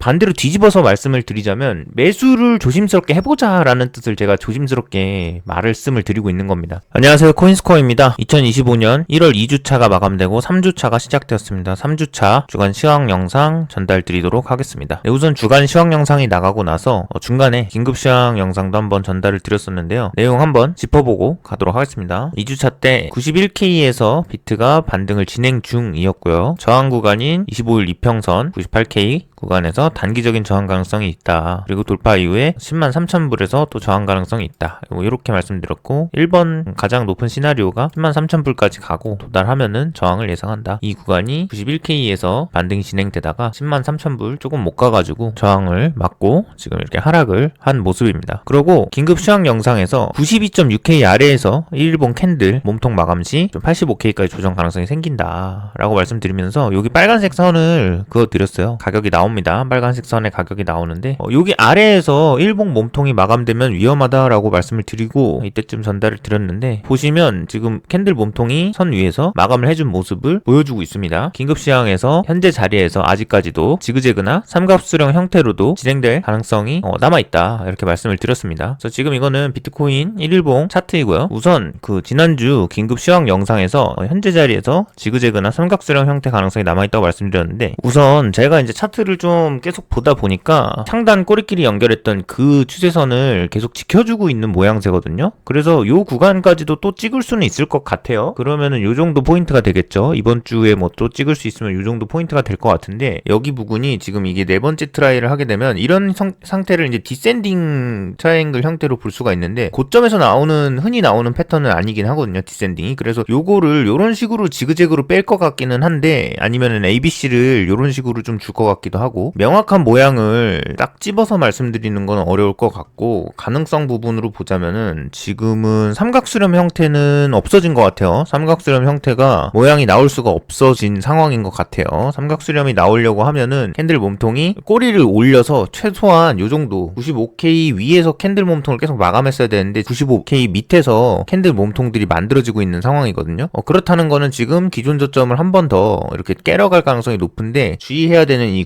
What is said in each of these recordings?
반대로 뒤집어서 말씀을 드리자면 매수를 조심스럽게 해보자 라는 뜻을 제가 조심스럽게 말씀을 드리고 있는 겁니다. 안녕하세요 코인스코어입니다. 2025년 1월 2주차가 마감되고 3주차가 시작되었습니다. 3주차 주간 시황 영상 전달 드리도록 하겠습니다. 네, 우선 주간 시황 영상이 나가고 나서 어, 중간에 긴급 시황 영상도 한번 전달을 드렸었는데요. 내용 한번 짚어보고 가도록 하겠습니다. 2주차 때 91K에서 비트가 반등을 진행 중이었고요. 저항 구간인 25일 이평선 98K 구간에서 단기적인 저항 가능성이 있다. 그리고 돌파 이후에 10만 3천 불에서 또 저항 가능성이 있다. 이렇게 말씀드렸고 1번 가장 높은 시나리오가 10만 3천 불까지 가고 도달하면은 저항을 예상한다. 이 구간이 91K에서 반등이 진행되다가 10만 3천 불 조금 못 가가지고 저항을 맞고 지금 이렇게 하락을 한 모습입니다. 그리고 긴급 시황 영상에서 92.6K 아래에서 일본 캔들 몸통 마감 시 85K까지 조정 가능성이 생긴다라고 말씀드리면서 여기 빨간색 선을 그어 드렸어요. 가격이 나옵니다. 빨간색 선의 가격이 나오는데 어, 여기 아래에서 일본 몸통이 마감되면 위험하다라고 말씀을 드리고 이때쯤 전달을 드렸는데 보시면 지금 캔들 몸통이 선 위에서 마감을 해준 모습을 보여주고 있습니다. 긴급 시황에서 현재 자리에서 아직까지도 지그재그나 삼각수령 형태로도 진행될 가능성이 어, 남아있다 이렇게 말씀을 드렸습니다. 그래서 지금 이거는 비트코인 1일봉 차트이고요. 우선 그 지난주 긴급 시황 영상에서 어, 현재 자리에서 지그재그나 삼각수령 형태 가능성이 남아있다고 말씀드렸는데 우선 제가 이제 차트를 좀 계속 보다 보니까 상단 꼬리끼리 연결했던 그 추세선을 계속 지켜주고 있는 모양새거든요. 그래서 요 구간까지도 또 찍을 수는 있을 것 같아요. 그러면은 요 정도 포인트가 되겠죠. 이번 주에 뭐 또 찍을 수 있으면 요 정도 포인트가 될 것 같은데 여기 부분이 지금 이게 네 번째 트라이를 하게 되면 이런 성- 상태를 이제 디센딩 트라이앵글 형태로 볼 수가 있는데 고점에서 나오는 흔히 나오는 패턴은 아니긴 하거든요. 디센딩이. 그래서 요거를 요런 식으로 지그재그로 뺄 것 같기는 한데 아니면은 ABC를 요런 식으로 좀 줄 것 같기도 하고 명확한 모양을 딱 집어서 말씀드리는 건 어려울 것 같고 가능성 부분으로 보자면은 지금은 삼각수렴 형태는 없어진 것 같아요. 삼각수렴 형태가 모양이 나올 수가 없어진 상황인 것 같아요. 삼각수렴이 나오려고 하면은 캔들 몸통이 꼬리를 올려서 최소한 요 정도 95K 위에서 캔들 몸통을 계속 마감했어야 되는데 95K 밑에서 캔들 몸통들이 만들어지고 있는 상황이거든요. 어, 그렇다는 거는 지금 기존 저점을 한 번 더 이렇게 깨러 갈 가능성이 높은데 주의해야 되는 이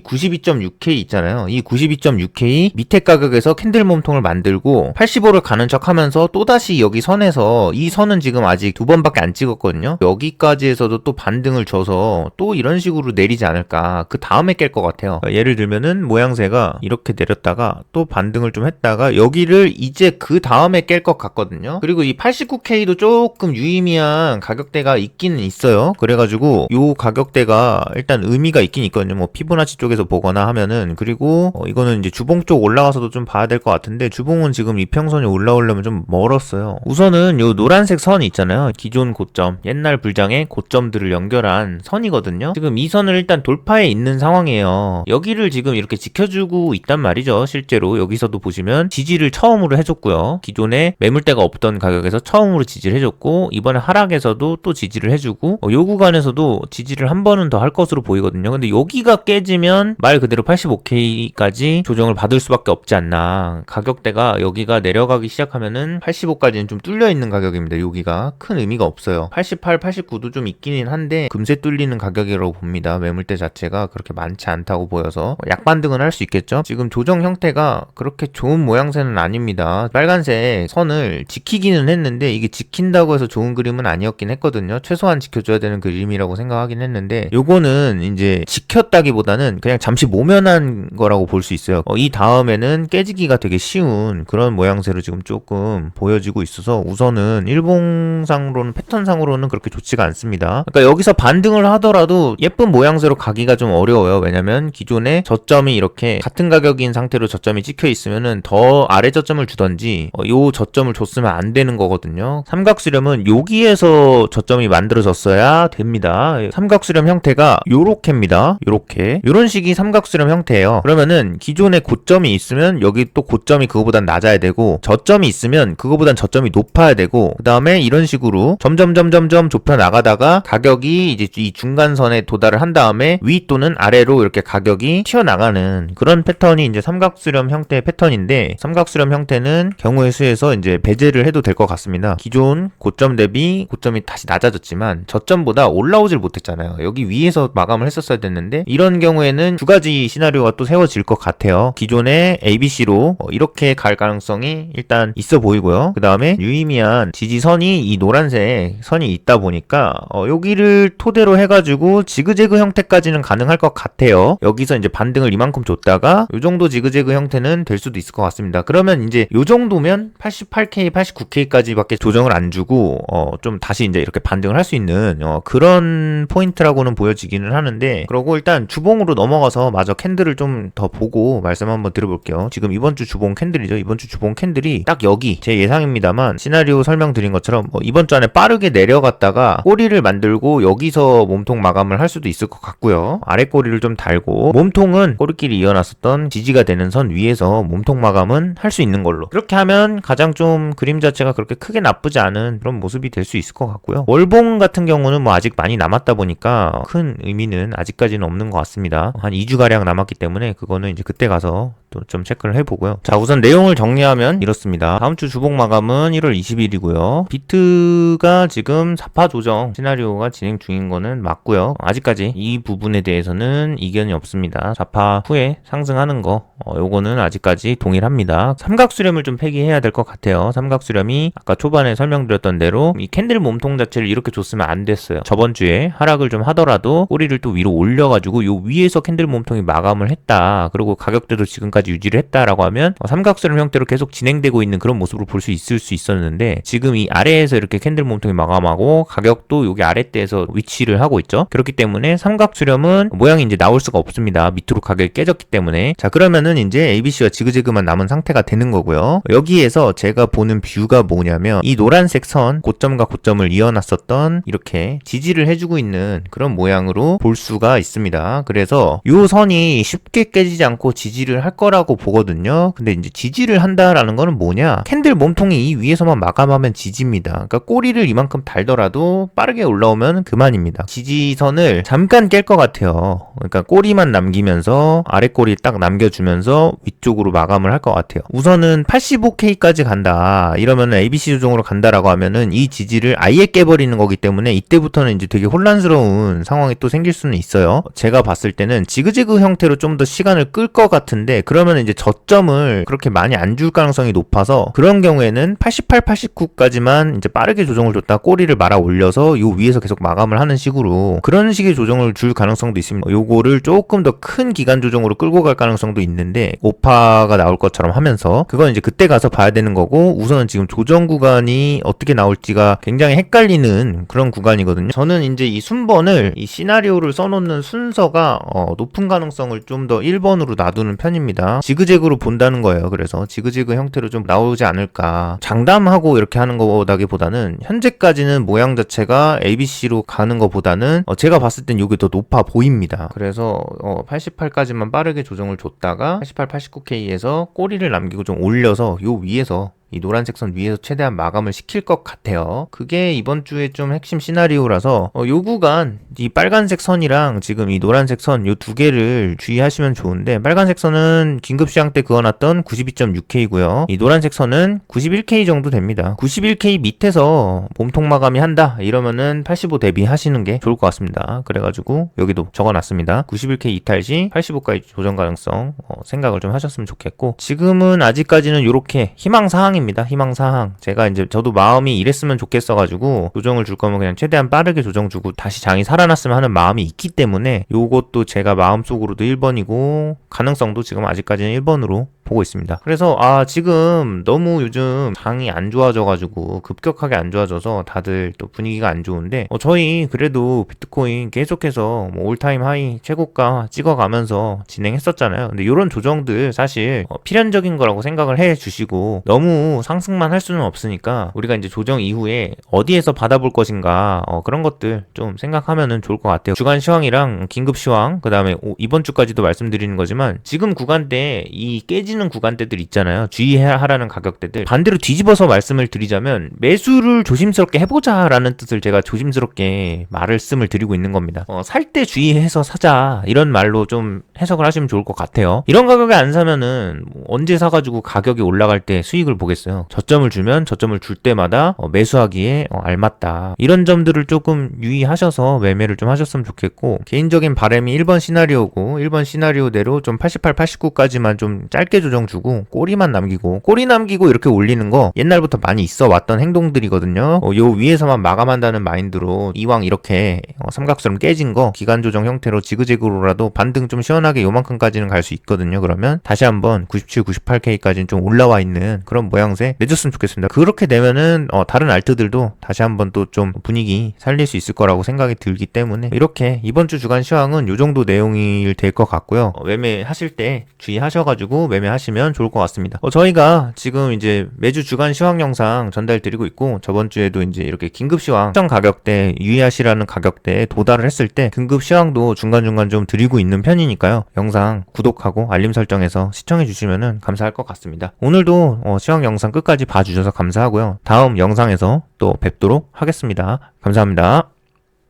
92.6K 있잖아요. 이 92.6K 밑에 가격에서 캔들 몸통을 만들고 85를 가는 척 하면서 또다시 여기 선에서 이 선은 지금 아직 두 번밖에 안 찍었거든요. 여기까지에서도 또 반등을 줘서 또 이런 식으로 내리지 않을까. 그 다음에 깰 것 같아요. 예를 들면은 모양새가 이렇게 내렸다가 또 반등을 좀 했다가 여기를 이제 그 다음에 깰 것 같거든요. 그리고 이 89K도 조금 유의미한 가격대가 있기는 있어요. 그래가지고 요 가격대가 일단 의미가 있긴 있거든요. 뭐 피보나치 쪽에서 보거나 하면 은 그리고 어, 이거는 이제 주봉 쪽 올라가서도 좀 봐야 될 것 같은데 주봉은 지금 이평선이 올라오려면 좀 멀었어요. 우선은 요 노란색 선이 있잖아요. 기존 고점, 옛날 불장의 고점들을 연결한 선이거든요. 지금 이 선을 일단 돌파해 있는 상황이에요. 여기를 지금 이렇게 지켜주고 있단 말이죠. 실제로 여기서도 보시면 지지를 처음으로 해줬고요. 기존에 매물대가 없던 가격에서 처음으로 지지를 해줬고 이번에 하락에서도 또 지지를 해주고 어, 요 구간에서도 지지를 한 번은 더 할 것으로 보이거든요. 근데 여기가 깨지면 말 그대로 85K까지 조정을 받을 수밖에 없지 않나. 가격대가 여기가 내려가기 시작하면은 85까지는 좀 뚫려 있는 가격입니다. 여기가 큰 의미가 없어요. 88, 89도 좀 있기는 한데 금세 뚫리는 가격이라고 봅니다. 매물대 자체가 그렇게 많지 않다고 보여서 약반등은 할 수 있겠죠. 지금 조정 형태가 그렇게 좋은 모양새는 아닙니다. 빨간색 선을 지키기는 했는데 이게 지킨다고 해서 좋은 그림은 아니었긴 했거든요. 최소한 지켜줘야 되는 그림이라고 생각하긴 했는데 요거는 이제 지켰다기보다는 그냥 잠시 모면 한 거라고 볼 수 있어요. 어, 이 다음에는 깨지기가 되게 쉬운 그런 모양새로 지금 조금 보여지고 있어서 우선은 일봉상으로는 패턴상으로는 그렇게 좋지가 않습니다. 그러니까 여기서 반등을 하더라도 예쁜 모양새로 가기가 좀 어려워요. 왜냐면 기존에 저점이 이렇게 같은 가격인 상태로 저점이 찍혀 있으면은 더 아래 저점을 주던지 어, 요 저점을 줬으면 안 되는 거거든요. 삼각수렴은 여기에서 저점이 만들어졌어야 됩니다. 삼각수렴 형태가 요렇게입니다. 요렇게 요런 식이 삼각수렴 형태예요. 그러면은 기존에 고점이 있으면 여기 또 고점이 그거보단 낮아야 되고 저점이 있으면 그거보단 저점이 높아야 되고 그 다음에 이런 식으로 점점 점점점 좁혀 나가다가 가격이 이제 이 중간선에 도달을 한 다음에 위 또는 아래로 이렇게 가격이 튀어나가는 그런 패턴이 이제 삼각수렴 형태의 패턴인데 삼각수렴 형태는 경우의 수에서 이제 배제를 해도 될 것 같습니다. 기존 고점 대비 고점이 다시 낮아졌지만 저점보다 올라오질 못했잖아요. 여기 위에서 마감을 했었어야 됐는데 이런 경우에는 두 가지 시 나리오가 또 세워질 것 같아요. 기존의 ABC로 어, 이렇게 갈 가능성이 일단 있어 보이고요. 그 다음에 유의미한 지지선이 이 노란색 선이 있다 보니까 어, 여기를 토대로 해가지고 지그재그 형태까지는 가능할 것 같아요. 여기서 이제 반등을 이만큼 줬다가 요 정도 지그재그 형태는 될 수도 있을 것 같습니다. 그러면 이제 요 정도면 88K, 89K까지밖에 조정을 안 주고 어, 좀 다시 이제 이렇게 반등을 할 수 있는 어, 그런 포인트라고는 보여지기는 하는데 그러고 일단 주봉으로 넘어가서 마저 캔 들을 좀 더 보고 말씀 한번 드려볼게요. 지금 이번 주 주봉 캔들이죠. 이번 주 주봉 캔들이 딱 여기 제 예상입니다만 시나리오 설명드린 것처럼 뭐 이번 주 안에 빠르게 내려갔다가 꼬리를 만들고 여기서 몸통 마감을 할 수도 있을 것 같고요. 아래 꼬리를 좀 달고 몸통은 꼬리끼리 이어놨었던 지지가 되는 선 위에서 몸통 마감은 할 수 있는 걸로 그렇게 하면 가장 좀 그림 자체가 그렇게 크게 나쁘지 않은 그런 모습이 될 수 있을 것 같고요. 월봉 같은 경우는 뭐 아직 많이 남았다 보니까 큰 의미는 아직까지는 없는 것 같습니다. 한 2주 가량 남았기 때문에 그거는 이제 그때 가서 또 좀 체크를 해보고요. 자 우선 내용을 정리하면 이렇습니다. 다음 주 주봉 마감은 1월 20일이고요. 비트가 지금 4파 조정 시나리오가 진행 중인 거는 맞고요. 아직까지 이 부분에 대해서는 이견이 없습니다. 4파 후에 상승하는 거 어, 요거는 아직까지 동일합니다. 삼각수렴을 좀 폐기해야 될 것 같아요. 삼각수렴이 아까 초반에 설명드렸던 대로 이 캔들 몸통 자체를 이렇게 줬으면 안 됐어요. 저번 주에 하락을 좀 하더라도 꼬리를 또 위로 올려가지고 요 위에서 캔들 몸통이 마감을 했다. 그리고 가격대도 지금까지 유지를 했다라고 하면 어, 삼각수렴 형태로 계속 진행되고 있는 그런 모습을 볼수 있을 수 있었는데 지금 이 아래에서 이렇게 캔들 몸통이 마감하고 가격도 여기 아래대에서 위치를 하고 있죠. 그렇기 때문에 삼각수렴은 모양이 이제 나올 수가 없습니다. 밑으로 가격이 깨졌기 때문에 자 그러면은 이제 ABC가 지그재그만 남은 상태가 되는 거고요. 여기에서 제가 보는 뷰가 뭐냐면 이 노란색 선 고점과 고점을 이어놨었던 이렇게 지지를 해주고 있는 그런 모양으로 볼 수가 있습니다. 그래서 이 선이 쉽게 깨지지 않고 지지를 할 거라고 보거든요. 근데 이제 지지를 한다라는 거는 뭐냐? 캔들 몸통이 이 위에서만 마감하면 지지입니다. 그러니까 꼬리를 이만큼 달더라도 빠르게 올라오면 그만입니다. 지지선을 잠깐 깰 것 같아요. 그러니까 꼬리만 남기면서 아래 꼬리 딱 남겨주면서 위쪽으로 마감을 할 것 같아요. 우선은 85K까지 간다. 이러면 ABC 조정으로 간다라고 하면은 이 지지를 아예 깨버리는 거기 때문에 이때부터는 이제 되게 혼란스러운 상황이 또 생길 수는 있어요. 제가 봤을 때는 지그재그 형 태로 좀 더 시간을 끌 것 같은데 그러면 이제 저점을 그렇게 많이 안 줄 가능성이 높아서 그런 경우에는 88, 89까지만 이제 빠르게 조정을 줬다 꼬리를 말아 올려서 요 위에서 계속 마감을 하는 식으로 그런 식의 조정을 줄 가능성도 있습니다. 요거를 조금 더 큰 기간 조정으로 끌고 갈 가능성도 있는데 오파가 나올 것처럼 하면서 그건 이제 그때 가서 봐야 되는 거고 우선은 지금 조정 구간이 어떻게 나올지가 굉장히 헷갈리는 그런 구간이거든요. 저는 이제 이 순번을 이 시나리오를 써놓는 순서가 어, 높은 가능성 을 좀 더 1번으로 놔두는 편입니다. 지그재그로 본다는 거예요. 그래서 지그재그 형태로 좀 나오지 않을까. 장담하고 이렇게 하는 거다기보다는 현재까지는 모양 자체가 ABC로 가는 것보다는 어, 제가 봤을 땐 이게 더 높아 보입니다. 그래서 어, 88까지만 빠르게 조정을 줬다가 88, 89K에서 꼬리를 남기고 좀 올려서 요 위에서 이 노란색 선 위에서 최대한 마감을 시킬 것 같아요. 그게 이번 주에 좀 핵심 시나리오라서 어, 요 구간 이 빨간색 선이랑 지금 이 노란색 선 요 두 개를 주의하시면 좋은데 빨간색 선은 긴급 시장 때 그어놨던 92.6K고요. 이 노란색 선은 91K 정도 됩니다. 91K 밑에서 몸통 마감이 한다 이러면은 85 대비하시는 게 좋을 것 같습니다. 그래가지고 여기도 적어놨습니다. 91K 이탈 시 85까지 조정 가능성 어, 생각을 좀 하셨으면 좋겠고 지금은 아직까지는 이렇게 희망 사항이 사항입니다. 희망 사항. 제가 이제 저도 마음이 이랬으면 좋겠어 가지고 조정을 줄 거면 그냥 최대한 빠르게 조정 주고 다시 장이 살아났으면 하는 마음이 있기 때문에 요것도 제가 마음속으로도 1번이고 가능성도 지금 아직까지는 1번으로 보고 있습니다. 그래서 아 지금 너무 요즘 장이 안 좋아져가지고 급격하게 안 좋아져서 다들 또 분위기가 안 좋은데 어, 저희 그래도 비트코인 계속해서 뭐 올타임 하이 최고가 찍어가면서 진행했었잖아요. 근데 이런 조정들 사실 어, 필연적인 거라고 생각을 해 주시고 너무 상승만 할 수는 없으니까 우리가 이제 조정 이후에 어디에서 받아볼 것인가 어, 그런 것들 좀 생각하면은 좋을 것 같아요. 주간 시황이랑 긴급 시황 그 다음에 이번 주까지도 말씀드리는 거지만 지금 구간대 이 깨지 는 깨지는 구간대들 있잖아요. 주의하라는 가격대들. 반대로 뒤집어서 말씀을 드리자면 매수를 조심스럽게 해보자라는 뜻을 제가 조심스럽게 말씀을 드리고 있는 겁니다. 어, 살 때 주의해서 사자 이런 말로 좀 해석을 하시면 좋을 것 같아요. 이런 가격에 안 사면은 뭐 언제 사가지고 가격이 올라갈 때 수익을 보겠어요. 저점을 주면 저점을 줄 때마다 어, 매수하기에 어, 알맞다. 이런 점들을 조금 유의하셔서 매매를 좀 하셨으면 좋겠고 개인적인 바람이 1번 시나리오고 1번 시나리오대로 좀 88, 89까지만 좀 짧게 조정 주고 꼬리만 남기고 꼬리 남기고 이렇게 올리는 거 옛날부터 많이 있어 왔던 행동들이거든요. 어, 요 위에서만 마감한다는 마인드로 이왕 이렇게 어, 삼각처럼 깨진 거 기간 조정 형태로 지그재그로라도 반등 좀 시원하게 요만큼까지는 갈 수 있거든요. 그러면 다시 한번 97, 98K까지는 좀 올라와 있는 그런 모양새 내줬으면 좋겠습니다. 그렇게 되면은 어, 다른 알트들도 다시 한번 또 좀 분위기 살릴 수 있을 거라고 생각이 들기 때문에 이렇게 이번 주 주간 시황은 요 정도 내용이 될것 같고요. 어, 매매하실 때 주의하셔가지고 매 매하시면 좋을 것 같습니다. 어, 저희가 지금 이제 매주 주간 시황 영상 전달 드리고 있고 저번 주에도 이제 이렇게 긴급 시황 특정 가격대 유의하시라는 가격대에 도달을 했을 때 긴급 시황도 중간중간 좀 드리고 있는 편이니까요. 영상 구독하고 알림 설정해서 시청해 주시면 감사할 것 같습니다. 오늘도 어, 시황 영상 끝까지 봐주셔서 감사하고요. 다음 영상에서 또 뵙도록 하겠습니다. 감사합니다.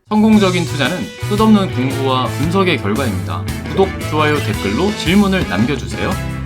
성공적인 투자는 끝없는 공부와 분석의 결과입니다. 구독, 좋아요, 댓글로 질문을 남겨주세요.